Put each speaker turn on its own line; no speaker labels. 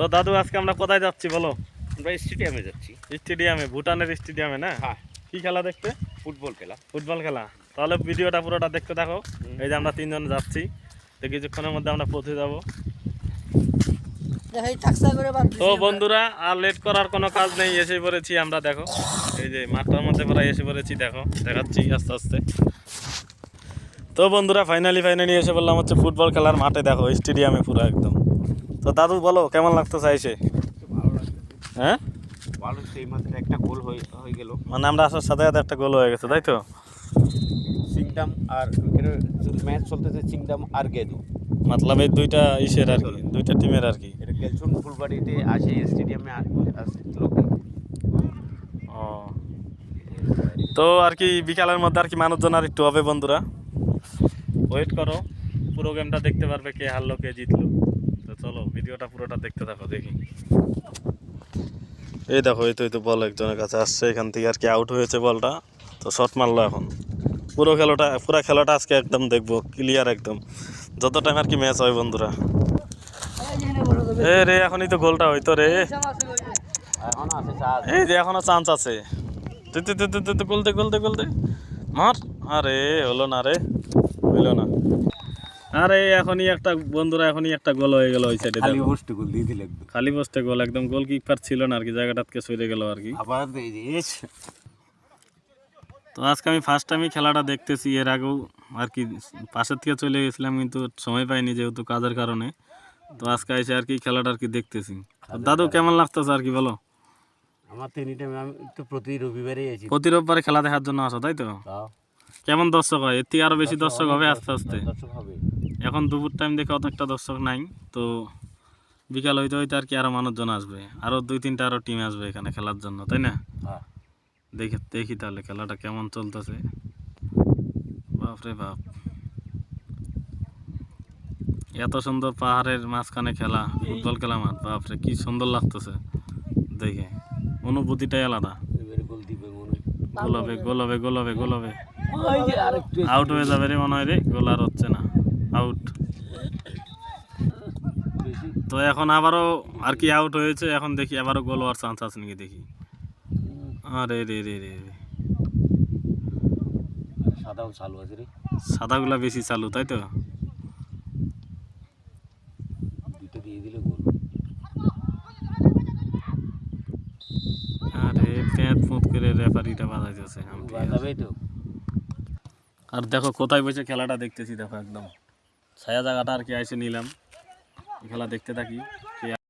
তো দাদু আজকে আমরা কোথায় যাচ্ছি বলো?
আমরা স্টেডিয়ামে যাচ্ছি।
স্টেডিয়ামে ভুটানের স্টেডিয়ামে না?
হ্যাঁ।
কি খেলা দেখতে?
ফুটবল খেলা।
ফুটবল খেলা। তাহলে ভিডিওটা পুরোটা দেখতে থাকো। এই যে আমরা তিনজন যাচ্ছি। তো কিছুক্ষণের মধ্যে আমরা পৌঁছে যাব। তো বন্ধুরা আর লেট করার কোনো কাজ নেই এসে পড়েছি আমরা দেখো। এই যে মাঠটার মধ্যে প্রায় এসে পড়েছি দেখো। দেখাচ্ছি আস্তে আস্তে। তো বন্ধুরা ফাইনালি ফাইনালি এসে বললাম হচ্ছে ফুটবল খেলার মাঠে দেখো স্টেডিয়ামে পুরো একদম। তো দাদু বলো কেমন লাগতো চাইছে
ভালো
হ্যাঁ?
ভালো সেই মাত্র একটা গোল হয়ে হয়ে গেল
মানে আমরা আসার সাথে সাথে একটা গোল হয়ে গেছে তাই তো?
চিংডাম আর ম্যাচ চলতেছে চিংডাম আর গেদু।
মতলব এই দুইটা ইসের আর কি দুইটা টিমের আর কি।
এটা গেলছুন ফুলবাড়িতে আসে স্টেডিয়ামে আসে লোকে।
ও। তো আর কি বিকালের মধ্যে আর কি মানুষজন আর একটু হবে বন্ধুরা? ওয়েট করো পুরো গেমটা দেখতে পারবে কে হারলো কে জিতলো। চলো, ভিডিওটা পুরোটা দেখতে থাকো, দেখি। এই দেখো, এই তো এই তো বল একজনের কাছে আসছে, এখান থেকে আর কি আউট হয়েছে বলটা। তো শট মারলো এখন। পুরো খেলাটা পুরো খেলাটা আজকে একদম দেখব ক্লিয়ার একদম। যত টাইম আর কি ম্যাচ হয় বন্ধুরা। এ রে, এখনই তো গোলটা হইতো রে। এই যে, এখনও চান্স আছে। গোলতে গোলতে গোলতে মার। আরে, হলো না রে। হইল না। আরে এখনই একটা বন্ধুরা এখনই একটা গোল হয়ে গেল ওই সাইডে
খালি পোস্ট গোল দিয়ে দিল একদম।
খালি পোস্টে গোল একদম গোলকিপার ছিল না আর কি জায়গাটাকে সরে গেল আর কি।
আবার এই যে।
তো আজকে আমি ফার্স্ট টাইমই খেলাটা দেখতেছি এর আগেও আর কি পাশের থেকে চলে গেছিলাম কিন্তু সময় পাইনি যেহেতু কাজের কারণে। তো আজকে এসে আর কি খেলাটা আর কি দেখতেছি। দাদু কেমন লাগতেছে আর কি বলো?
আমার টাইম আমি তো প্রতি রবিবারে
প্রতি রোববারে খেলা দেখার জন্য আসো তাই তো? কেমন দর্শক হয়? এর থেকে আরও বেশি দর্শক হবে আস্তে আস্তে।
দর্শক হবে।
এখন দুপুর টাইম দেখে অত একটা দর্শক নাই তো বিকাল হইতে হইতে আর কি আরও মানুষজন আসবে। আরও দুই তিনটা আরও টিম আসবে এখানে খেলার জন্য তাই না?
হ্যাঁ।
দেখি দেখি তাহলে খেলাটা কেমন চলতেছে। বাপরে বাপ। এত সুন্দর পাহাড়ের মাঝখানে খেলা ফুটবল খেলা মাঠ বাপরে কি সুন্দর লাগতেছে। দেখে অনুভূতিটাই আলাদা।
এবারে গোল দিবে
গোল হবে গোল হবে গোল হবে গোল হবে।
ওই যে আরেকটু
আউট হয়ে যাবে রে মনে হয় রে গোল আর হচ্ছে না। আউট তো এখন আবারও আর কি আউট হয়েছে এখন দেখি আবারও গোল হওয়ার চান্স আছে নাকি দেখি। আরে রে রে রে রে
সাদাও চালু আছে রে।
সাদাগুলা বেশি চালু তাই তো?
দুটো দিয়ে দিলে গোল
আরে প্যাঁত ফুঁত করে রেফারিটা বাজাইতেছে
বাজাবেই তো।
আর দেখো কোথায় বসে খেলাটা দেখতেছি দেখো একদম। ছায়া জায়গাটা আর কি আইসে নিলাম। খেলা দেখতে থাকি।